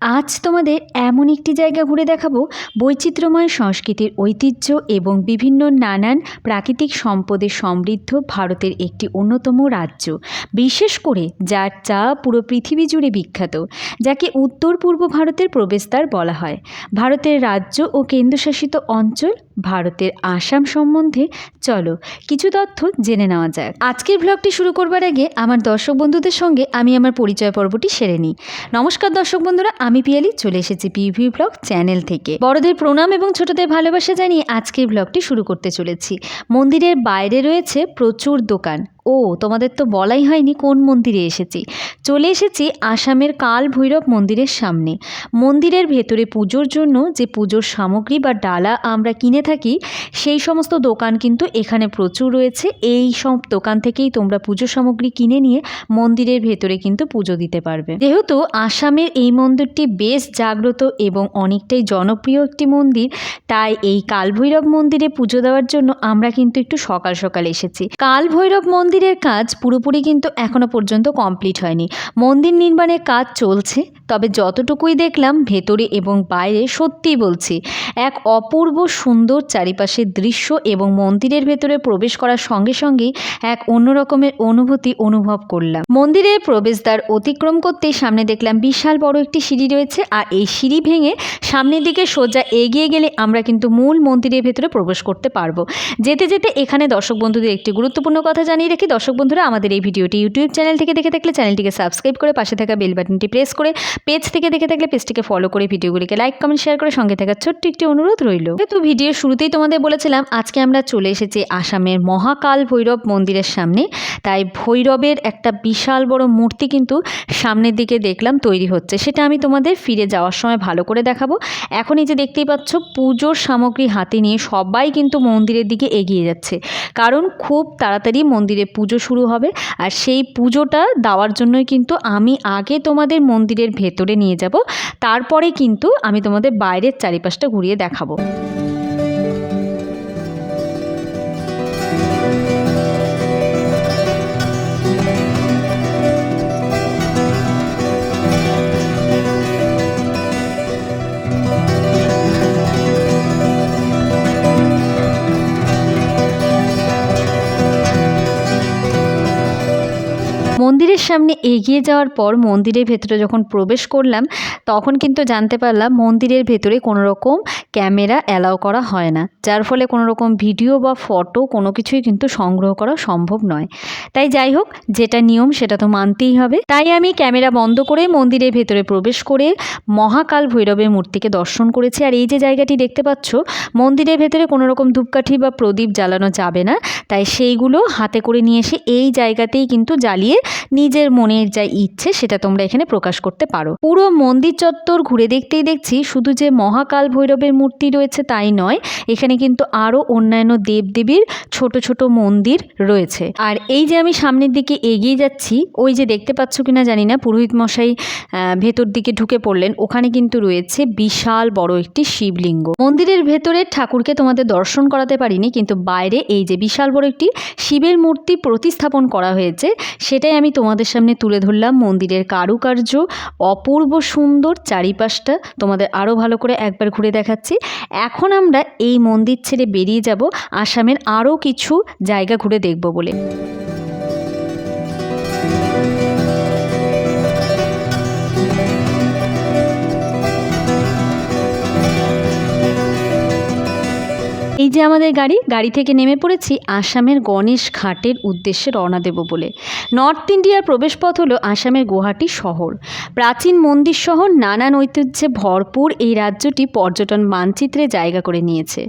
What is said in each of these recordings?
আজ তোমাদের এমন একটি জায়গা ঘুরে দেখাবো, বৈচিত্র্যময় সংস্কৃতির ঐতিহ্য এবং বিভিন্ন নানান প্রাকৃতিক সম্পদে সমৃদ্ধ ভারতের একটি অন্যতম রাজ্য। বিশেষ করে যার চা পুরো পৃথিবী জুড়ে বিখ্যাত, যাকে উত্তর পূর্ব ভারতের প্রবেশদ্বার বলা হয়। ভারতের রাজ্য ও কেন্দ্রশাসিত অঞ্চল, ভারতের আসাম সম্বন্ধে। চলো, কিছু তথ্য জেনে নেওয়া যাক। আজকের ব্লগটি শুরু করবার আগে আমার দর্শক বন্ধুদের সঙ্গে আমি আমার পরিচয় পর্বটি সেরে নিই। নমস্কার দর্শক বন্ধুরা আমি পিয়ালি চলে এসেছি পিভি ব্লগ চ্যানেল থেকে। বড়দের প্রণাম এবং ছোটদের ভালোবাসা জানিয়ে আজকের ব্লগটি শুরু করতে চলেছি। মন্দিরের বাইরে রয়েছে প্রচুর দোকান। ও, তোমাদের তো বলাই হয়নি কোন মন্দিরে এসেছি। চলে এসেছি আসামের কাল ভৈরব মন্দিরের সামনে। মন্দিরের ভেতরে পুজোর জন্য যে পুজোর সামগ্রী বা ডালা আমরা কিনে থাকি, সেই সমস্ত দোকান কিন্তু এখানে প্রচুর রয়েছে। এই সব দোকান থেকেই তোমরা পুজো সামগ্রী কিনে নিয়ে মন্দিরের ভেতরে কিন্তু পুজো দিতে পারবে। যেহেতু আসামের এই মন্দিরটি বেশ জাগ্রত এবং অনেকটাই জনপ্রিয় একটি মন্দির, তাই এই কালভৈরব মন্দিরে পুজো দেওয়ার জন্য আমরা কিন্তু একটু সকাল সকাল এসেছি। কাল ভৈরব কালভৈরব মন্দিরের কাজ পুরোপুরি কিন্তু এখনও পর্যন্ত কমপ্লিট হয়নি। মন্দির নির্মাণের কাজ চলছে, তবে যতটুকুই দেখলাম ভেতরে এবং বাইরে সত্যিই বলছি, এক অপূর্ব সুন্দর চারিপাশের দৃশ্য এবং মন্দিরের ভেতরে প্রবেশ করার সঙ্গে সঙ্গেই এক অন্য রকমের অনুভূতি অনুভব করলাম। মন্দিরের প্রবেশদ্বার অতিক্রম করতেই সামনে দেখলাম বিশাল বড় একটি সিঁড়ি রয়েছে আর এই সিঁড়ি ভেঙে সামনের দিকে সোজা এগিয়ে গেলে আমরা কিন্তু মূল মন্দিরের ভেতরে প্রবেশ করতে পারব। যেতে যেতে এখানে দর্শক বন্ধুদের একটি গুরুত্বপূর্ণ কথা জানিয়ে রাখি দর্শক বন্ধুরা, আমাদের এই ভিডিওটি ইউটিউব চ্যানেল থেকে দেখে থাকলে চ্যানেলটিকে সাবস্ক্রাইব করে পাশে থাকা বেল বাটনটি প্রেস করে পেজ থেকে দেখে থাকলে পেজটিকে ফলো করে ভিডিওগুলিকে লাইক, কমেন্ট, শেয়ার করে সঙ্গে থাকার ছোট্ট একটি অনুরোধ রইল। তো ভিডিওর শুরুতেই তোমাদের বলেছিলাম, আজকে আমরা চলে এসেছি আসামের মহাকাল ভৈরব মন্দিরের সামনে। তাই ভৈরবের একটা বিশাল বড় মূর্তি কিন্তু সামনের দিকে দেখলাম তৈরি হচ্ছে। সেটা আমি তোমাদের ফিরে যাওয়ার সময় ভালো করে দেখাবো। এখন এই যে দেখতেই পাচ্ছ, পুজোর সামগ্রী হাতে নিয়ে সবাই কিন্তু মন্দিরের দিকে এগিয়ে যাচ্ছে। কারণ খুব তাড়াতাড়ি মন্দিরে পুজো শুরু হবে। আর সেই পুজোটা দেওয়ার জন্যই কিন্তু আমি আগে তোমাদের মন্দিরের ভেতরে নিয়ে যাব। তারপরে কিন্তু আমি তোমাদের বাইরের চারিপাশটা ঘুরিয়ে দেখাবো। সামনে এগিয়ে যাওয়ার পর মন্দিরের ভেতরে যখন প্রবেশ করলাম, তখন কিন্তু জানতে পারলাম মন্দিরের ভেতরে কোনো রকম ক্যামেরা অ্যালাউ করা হয় না। যার ফলে কোনো রকম ভিডিও বা ফটো কোনো কিছুই কিন্তু সংগ্রহ করা সম্ভব নয়। তাই যাই হোক, যেটা নিয়ম সেটা তো মানতেই হবে। তাই আমি ক্যামেরা বন্ধ করে মন্দিরের ভেতরে প্রবেশ করে মহাকাল ভৈরবের মূর্তিকে দর্শন করেছি। আর এই যে জায়গাটি দেখতে পাচ্ছ, মন্দিরের ভেতরে কোনো রকম ধূপকাঠি বা প্রদীপ জ্বালানো যাবে না। তাই সেইগুলো হাতে করে নিয়ে এসে এই জায়গাতেই কিন্তু জ্বালিয়ে নিজের মনের যা ইচ্ছে সেটা তোমরা এখানে প্রকাশ করতে পারো। পুরো মন্দির চত্বর ঘুরে দেখতেই দেখছি, শুধু যে মহাকাল ভৈরবের মূর্তি রয়েছে তাই নয়, এখানে কিন্তু আরও অন্যান্য দেবদেবীর ছোট ছোট মন্দির রয়েছে। আর এই যে আমি সামনের দিকে এগিয়ে যাচ্ছি, ওই যে দেখতে পাচ্ছ কিনা জানি না, পুরোহিত মশাই ভেতর দিকে ঢুকে পড়লেন, ওখানে কিন্তু রয়েছে বিশাল বড় একটি শিবলিঙ্গ। মন্দিরের ভেতরে ঠাকুরকে তোমাদের দর্শন করাতে পারিনি, কিন্তু বাইরে এই যে বিশাল বড় একটি শিবের মূর্তি প্রতিস্থাপন করা হয়েছে, সেটাই আমি তোমাদের সামনে তুলে ধরলাম মন্দিরের কারুকার্য, অপূর্ব সুন্দর চারিপাশটা। তোমাদের আরও ভালো করে একবার ঘুরে দেখাচ্ছি। এখন আমরা এই মন্দির ছেড়ে বেরিয়ে যাব আসামের আরও কিছু জায়গা ঘুরে দেখব বলে। যে আমাদের গাড়ি গাড়ি থেকে নেমে পড়েছি আসামের গণেশ ঘাটের উদ্দেশ্যে রওনা দেব বলে। নর্থ ইন্ডিয়ার প্রবেশপথ হলো আসামের গুয়াহাটি শহর। প্রাচীন মন্দির শহর নানান ঐতিহ্যে ভরপুর এই রাজ্যটি পর্যটন মানচিত্রে জায়গা করে নিয়েছে।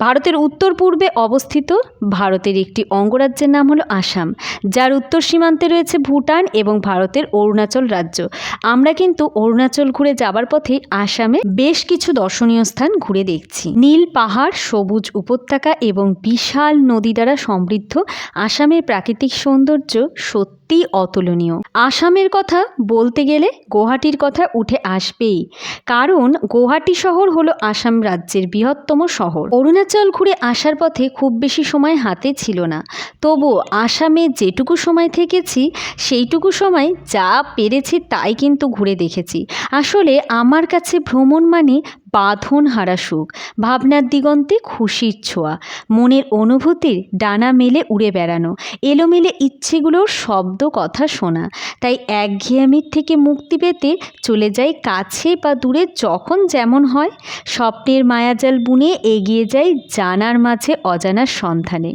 ভারতের উত্তর পূর্বে অবস্থিত, ভারতের একটি অঙ্গরাজ্যের নাম হলো আসাম, যার উত্তর সীমান্তে রয়েছে ভুটান এবং ভারতের অরুণাচল রাজ্য। আমরা কিন্তু অরুণাচল ঘুরে যাবার পথে আসামে বেশ কিছু দর্শনীয় স্থান ঘুরে দেখছি। নীল পাহাড়, সবুজ উপত্যকা এবং বিশাল নদী দ্বারা সমৃদ্ধ আসামের প্রাকৃতিক সৌন্দর্য সত্যি সত্যি অতুলনীয়। আসামের কথা বলতে গেলে গুয়াহাটির কথা উঠে আসবেই। কারণ গুয়াহাটি শহর হলো আসাম রাজ্যের বৃহত্তম শহর। অরুণাচল ঘুরে আসার পথে খুব বেশি সময় হাতে ছিল না। তবু আসামে যেটুকু সময় থেকেছি, সেইটুকু সময় যা পেরেছি তাই কিন্তু ঘুরে দেখেছি। আসলে আমার কাছে ভ্রমণ মানে বাঁধন হারা সুখ, ভাবনার দিগন্তে খুশির ছোঁয়া, মনের অনুভূতির ডানা মেলে উড়ে বেড়ানো, এলোমেলে ইচ্ছেগুলোর শব্দ কথা শোনা। তাই একঘেয়ামির থেকে মুক্তি পেতে চলে যাই কাছে বা দূরে যখন যেমন হয়। স্বপ্নের মায়াজাল বুনে এগিয়ে যাই জানার মাঝে অজানার সন্ধানে।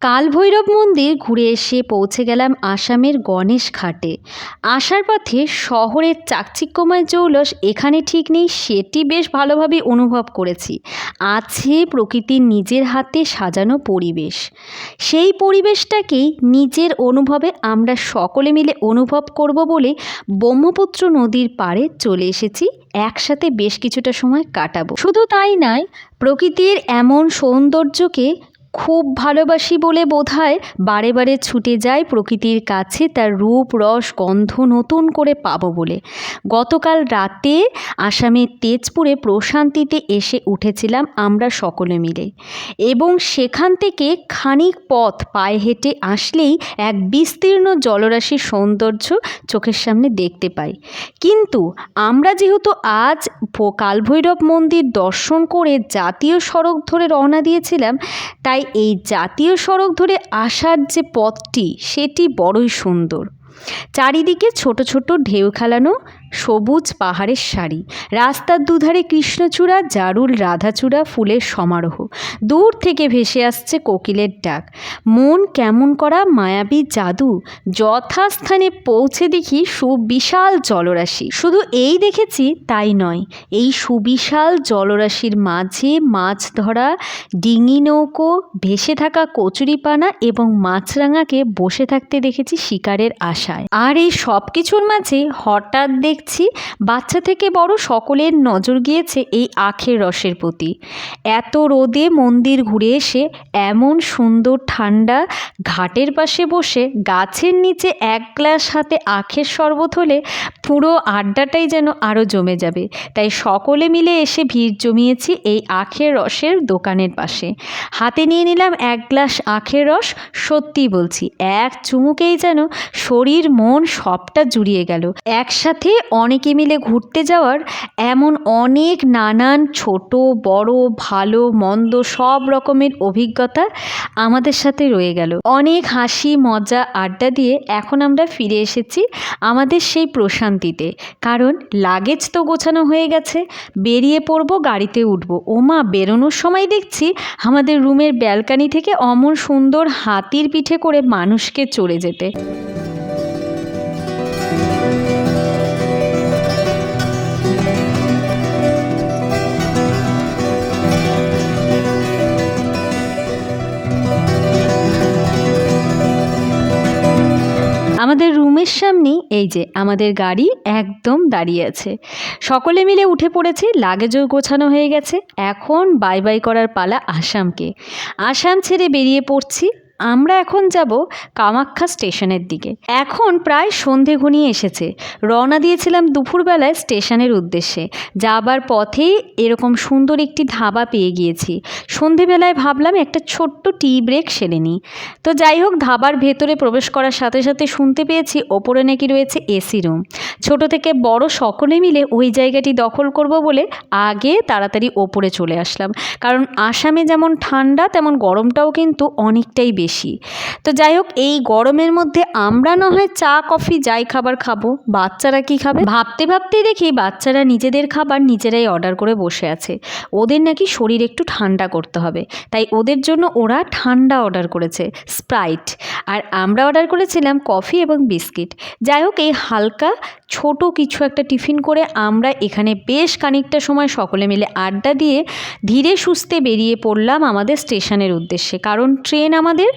কালভৈরব মন্দির ঘুরে এসে পৌঁছে গেলাম আসামের গণেশ ঘাটে। আসার পথে শহরের চাকচিক্যময় জৌলস এখানে ঠিক নেই, সেটি বেশ ভালোভাবে অনুভব করেছি। আছে প্রকৃতির নিজের হাতে সাজানো পরিবেশ। সেই পরিবেশটাকেই নিজের অনুভবে আমরা সকলে মিলে অনুভব করব বলে ব্রহ্মপুত্র নদীর পাড়ে চলে এসেছি। একসাথে বেশ কিছুটা সময় কাটাবো। শুধু তাই নয়, প্রকৃতির এমন সৌন্দর্যকে খুব ভালোবাসি বলে বোধহয়। বারে বারে ছুটে যায় প্রকৃতির কাছে, তার রূপ, রস, গন্ধ নতুন করে পাবো বলে। গতকাল রাতে আসামের তেজপুরে প্রশান্তিতে এসে উঠেছিলাম আমরা সকলে মিলে। এবং সেখান থেকে খানিক পথ পায়ে হেঁটে আসলেই এক বিস্তীর্ণ জলরাশির সৌন্দর্য চোখের সামনে দেখতে পাই। কিন্তু আমরা যেহেতু আজ কালভৈরব মন্দির দর্শন করে জাতীয় সড়ক ধরে রওনা দিয়েছিলাম, তাই এই জাতীয় সড়ক ধরে আসার যে পথটি, সেটি বড়ই সুন্দর। চারিদিকে ছোট ছোট ঢেউ খেলানো সবুজ পাহাড়ের সারি। রাস্তার দুধারে কৃষ্ণচূড়া, জারুল, রাধাচূড়া ফুলের সমারোহ। দূর থেকে ভেসে আসছে কোকিলের ডাক। মন কেমন করা মায়াবী জাদু। যথাস্থানে পৌঁছে দেখি সুবিশাল জলরাশি। শুধু এই দেখেছি তাই নয়, এই সুবিশাল জলরাশির মাঝে মাছ ধরা, ডিঙি নৌকো, ভেসে থাকা কচুরিপানা এবং মাছরাঙাকে বসে থাকতে দেখেছি শিকারের আশায়। আর এই সব কিছুর মাঝে হঠাৎ দেখছি, বাচ্চা থেকে বড় সকলের নজর গিয়েছে এই আখের রসের প্রতি। এত রোদে মন্দির ঘুরে এসে এমন সুন্দর ঠান্ডা ঘাটের পাশে বসে গাছের নিচে এক গ্লাস হাতে আখের শরবত হলে পুরো আড্ডাটাই যেন আরও জমে যাবে। তাই সকলে মিলে এসে ভিড় জমিয়েছি এই আখের রসের দোকানের পাশে। হাতে নিয়ে নিলাম এক গ্লাস আখের রস। সত্যি বলছি, এক চুমুকেই যেন শরীর, মন সবটা জুড়িয়ে গেল। একসাথে অনেকে মিলে ঘুরতে যাওয়ার এমন অনেক নানান ছোট, বড়, ভালো, মন্দ সব রকমের অভিজ্ঞতা আমাদের সাথে রয়ে গেল। অনেক হাসি, মজা, আড্ডা দিয়ে এখন আমরা ফিরে এসেছি আমাদের সেই প্রশান্তিতে। কারণ লাগেজ তো গোছানো হয়ে গেছে, বেরিয়ে পড়ব, গাড়িতে উঠবো। ওমা, বেরোনোর সময় দেখছি আমাদের রুমের ব্যালকানি থেকে অমন সুন্দর হাতির পিঠে করে মানুষকে চড়ে যেতে। রুমের সামনেই এই যে আমাদের গাড়ি একদম দাঁড়িয়ে আছে। সকলে মিলে উঠে পড়েছে, লাগেজও গোছানো হয়ে গেছে। এখন বাই বাই করার পালা আসামকে। আসাম ছেড়ে বেরিয়ে পড়ছি আমরা এখন যাব কামাখ্যা স্টেশনের দিকে। এখন প্রায় সন্ধে ঘনিয়ে এসেছে। রওনা দিয়েছিলাম দুপুরবেলায় স্টেশনের উদ্দেশ্যে। যাবার পথে এরকম সুন্দর একটি ধাবা পেয়ে গিয়েছি। সন্ধেবেলায় ভাবলাম একটা ছোট্ট টি ব্রেক সেরে নিই। তো যাই হোক, ধাবার ভেতরে প্রবেশ করার সাথে সাথে শুনতে পেয়েছি ওপরে নাকি রয়েছে এসি রুম। ছোট থেকে বড় সকলে মিলে ওই জায়গাটি দখল করব বলে আগে তাড়াতাড়ি ওপরে চলে আসলাম। কারণ আসামে যেমন ঠান্ডা, তেমন গরমটাও কিন্তু অনেকটাই বেশি। তো যাই হোক এই গরমের মধ্যে আমরা না হয় চা, কফি যাই খাবার খাব। বাচ্চারা কি খাবে? ভাবতে ভাবতেই দেখি বাচ্চারা নিজেদের খাবার নিজেরাই অর্ডার করে বসে আছে। ওদের নাকি শরীর একটু ঠান্ডা করতে হবে। তাই ওদের জন্য ওরা ঠান্ডা অর্ডার করেছে স্প্রাইট আর আমরা অর্ডার করেছিলাম কফি এবং বিস্কিট। যাই হোক এই হালকা ছোট কিছু একটা টিফিন করে আমরা এখানে বেশ খানিকটা সময় সকলে মিলে আড্ডা দিয়ে ধীরে সুস্থে বেরিয়ে পড়লাম আমাদের স্টেশনের উদ্দেশ্যে। কারণ ট্রেন আমাদের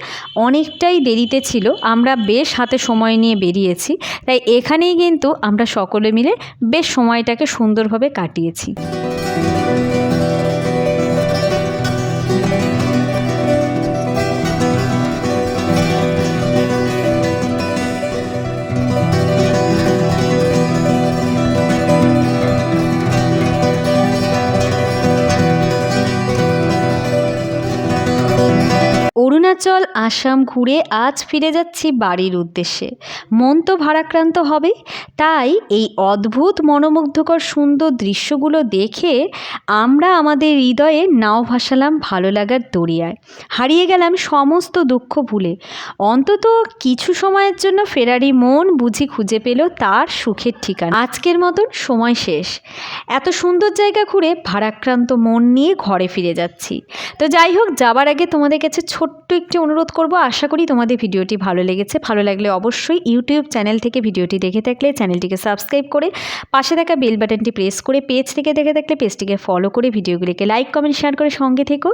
অনেকটাই দেরিতে ছিল, আমরা বেশ হাতে সময় নিয়ে বেরিয়েছি, তাই এখানেই কিন্তু আমরা সকলে মিলে বেশ সময়টাকে সুন্দরভাবে কাটিয়েছি। অরুণাচল, আসাম ঘুরে আজ ফিরে যাচ্ছি বাড়ির উদ্দেশ্যে। মন তো ভারাক্রান্ত হবে। তাই এই অদ্ভুত, মনোমুগ্ধকর, সুন্দর দৃশ্যগুলো দেখে আমরা আমাদের হৃদয়ে নাও ভাসালাম ভালো লাগার দরিয়ায়। হারিয়ে গেলাম সমস্ত দুঃখ ভুলে। অন্তত কিছু সময়ের জন্য ফেরারি মন বুঝি খুঁজে পেল তার সুখের ঠিকানা। আজকের মতন সময় শেষ। এত সুন্দর জায়গা ঘুরে ভারাক্রান্ত মন নিয়ে ঘরে ফিরে যাচ্ছি। তো যাই হোক, যাবার আগে তোমাদের কাছে ছোট্ট একটি অনুরোধ করব, আশা করি তোমাদের ভিডিওটি ভালো লেগেছে। ভালো লাগলে অবশ্যই ইউটিউব চ্যানেল থেকে ভিডিওটি দেখে থাকলে চ্যানেলটিকে সাবস্ক্রাইব করে পাশে থাকা বেল বাটনটি প্রেস করে পেজ থেকে দেখে থাকলে পেজটিকে ফলো করে ভিডিওগুলিকে লাইক, কমেন্ট, শেয়ার করে সঙ্গে থেকো।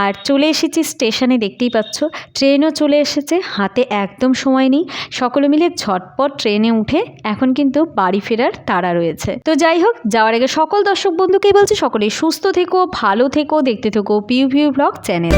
আর চলে এসেছি স্টেশনে, দেখতেই পাচ্ছ, ট্রেনও চলে এসেছে, হাতে একদম সময় নেই। সকলে মিলে ঝটপট ট্রেনে উঠে এখন কিন্তু বাড়ি ফেরার তাড়া রয়েছে। তো যাই হোক, যাওয়ার আগে সকল দর্শক বন্ধুকেই বলছি, সকলেই সুস্থ থেকো, ভালো থেকো, দেখতে থেকো পিউ ভিউ ব্লগ চ্যানেল।